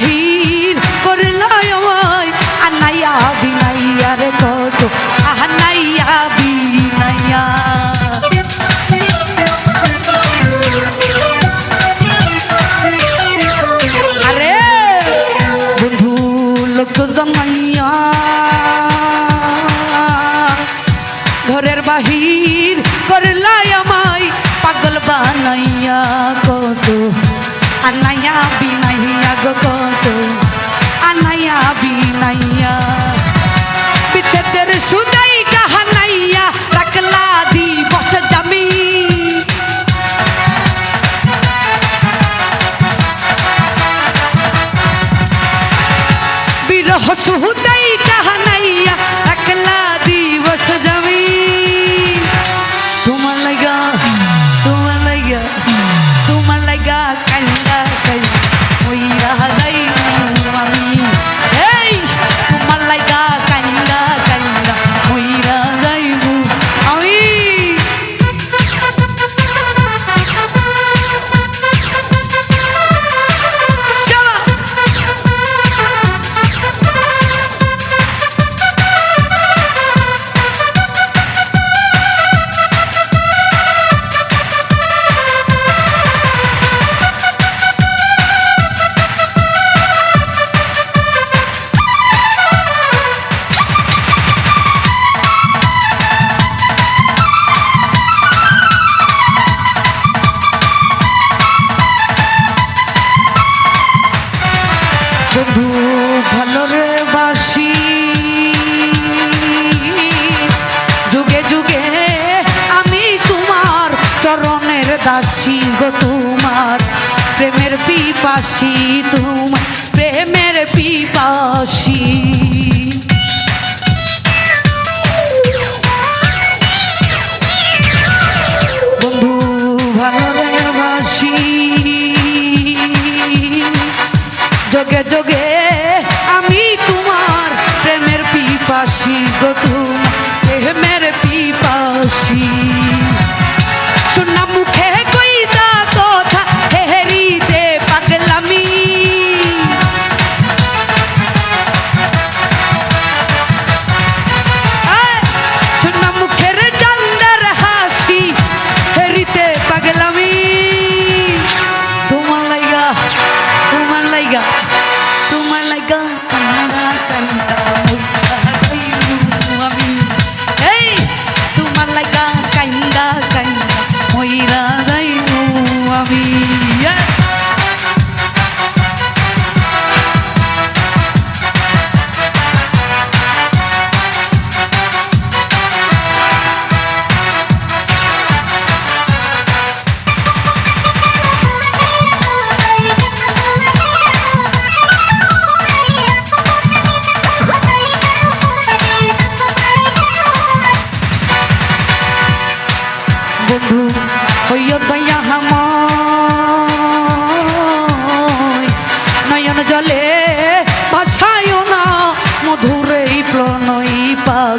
Bahia. দাসী গো তোমার, প্রেমের পিপাসী তোমার, প্রেমের পিপাসী। যোগে যোগে আমি তোমার প্রেমের পিপাসী গো তোমার, প্রেমের পিপাসী।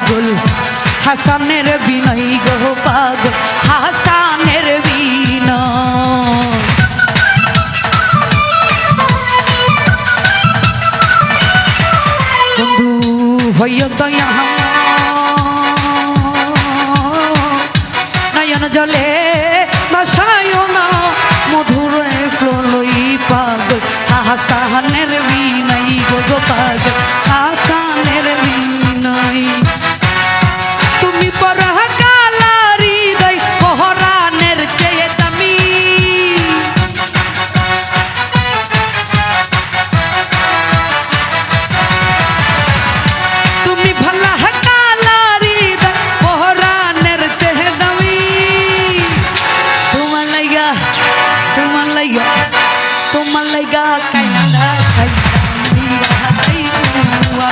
পাগল। হাসানের বিনয় গহ পাগল। হাসানের বিনয়। বন্ধু হইয় দয়া নয়ন জলে বাসায় না, মধুর প্রলয় পাগল। হাসানের বিনয় গহ পাগল। ga kai na da kai ni da hai tu wa